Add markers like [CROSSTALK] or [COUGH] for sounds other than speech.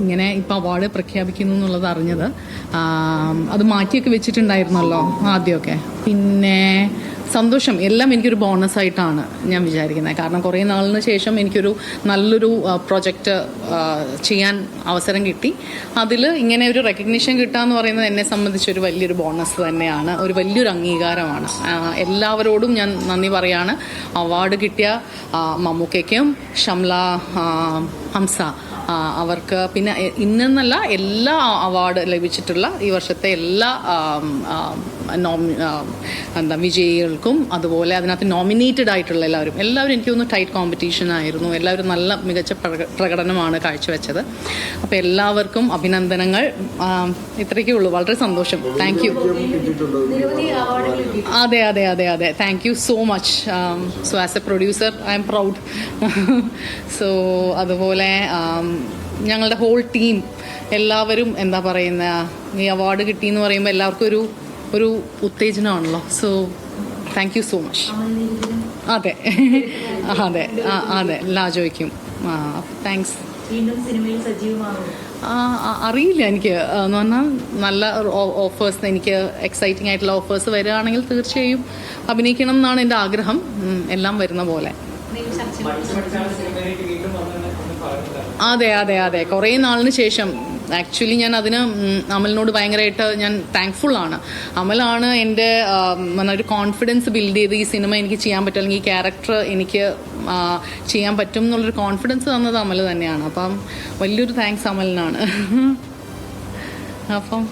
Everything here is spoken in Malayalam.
ഇങ്ങനെ ഇപ്പം അവാർഡ് പ്രഖ്യാപിക്കുന്നു എന്നുള്ളത് അറിഞ്ഞത്. അത് മാറ്റിയൊക്കെ വെച്ചിട്ടുണ്ടായിരുന്നല്ലോ ആദ്യമൊക്കെ. പിന്നെ സന്തോഷം എല്ലാം എനിക്കൊരു ബോണസ് ആയിട്ടാണ് ഞാൻ വിചാരിക്കുന്നത്. കാരണം കുറേ നാളിന് ശേഷം എനിക്കൊരു നല്ലൊരു പ്രൊജക്റ്റ് ചെയ്യാൻ അവസരം കിട്ടി. അതിൽ ഇങ്ങനെ ഒരു റെക്കഗ്നിഷൻ കിട്ടാന്ന് പറയുന്നത് എന്നെ സംബന്ധിച്ചൊരു വലിയൊരു ബോണസ് തന്നെയാണ്. ഒരു വലിയൊരു അംഗീകാരമാണ്. എല്ലാവരോടും ഞാൻ നന്ദി പറയാണ്. അവാർഡ് കിട്ടിയ മമ്മൂക്കയ്ക്കും ഷംല ഹംസ. അവർക്ക് പിന്നെ ഇന്നെന്നല്ല എല്ലാ അവാർഡ് ലഭിച്ചിട്ടുള്ള ഈ വർഷത്തെ എല്ലാ എന്താ വിജയികൾക്കും അതുപോലെ അതിനകത്ത് നോമിനേറ്റഡ് ആയിട്ടുള്ള എല്ലാവരും. എല്ലാവരും എനിക്ക് തോന്നുന്നു ടൈറ്റ് കോമ്പറ്റീഷൻ ആയിരുന്നു. എല്ലാവരും നല്ല മികച്ച പ്രക- പ്രകടനമാണ് കാഴ്ചവെച്ചത്. അപ്പോൾ എല്ലാവർക്കും അഭിനന്ദനങ്ങൾ. ഇത്രയ്ക്കേ ഉള്ളൂ. വളരെ സന്തോഷം. താങ്ക് യു അതെ അതെ അതെ അതെ. Thank you so much so as a producer I am proud so അതുപോലെ ഞങ്ങളുടെ ഹോൾ ടീം എല്ലാവരും എന്താ പറയുന്ന ഈ അവാർഡ് കിട്ടിയെന്ന് പറയുമ്പോൾ എല്ലാവർക്കും ഒരു ഒരു ഉത്തേജനമാണല്ലോ so thank you so much അതെ. അതെ. ആ, അതെ. ലാജോയ്ക്കും ആ താങ്ക്സ് വീണ്ടും സിനിമയിൽ സജീവമാകും ആ, ആ, അറിയില്ല എനിക്ക്. എന്ന് പറഞ്ഞാൽ നല്ല ഓഫേഴ്സ് എനിക്ക് എക്സൈറ്റിംഗ് ആയിട്ടുള്ള ഓഫേഴ്സ് വരികയാണെങ്കിൽ തീർച്ചയായും അഭിനയിക്കണം എന്നാണ് എന്റെ ആഗ്രഹം. എല്ലാം വരുന്ന പോലെ. അതെ അതെ അതെ. കുറേ നാളിന് ശേഷം. ആക്ച്വലി ഞാൻ അതിന് അമലിനോട് ഭയങ്കരമായിട്ട് ഞാൻ താങ്ക്ഫുൾ ആണ്. അമലാണ് എന്റെ ഒരു കോൺഫിഡൻസ് ബിൽഡ് ചെയ്ത് ഈ സിനിമ എനിക്ക് ചെയ്യാൻ പറ്റും അല്ലെങ്കിൽ ഈ ക്യാരക്ടർ എനിക്ക് ചെയ്യാൻ പറ്റും എന്നുള്ളൊരു കോൺഫിഡൻസ് തന്നത് അമൽ തന്നെയാണ്. അപ്പം വലിയൊരു താങ്ക്സ് അമലിനാണ്. [LAUGHS] അപ്പം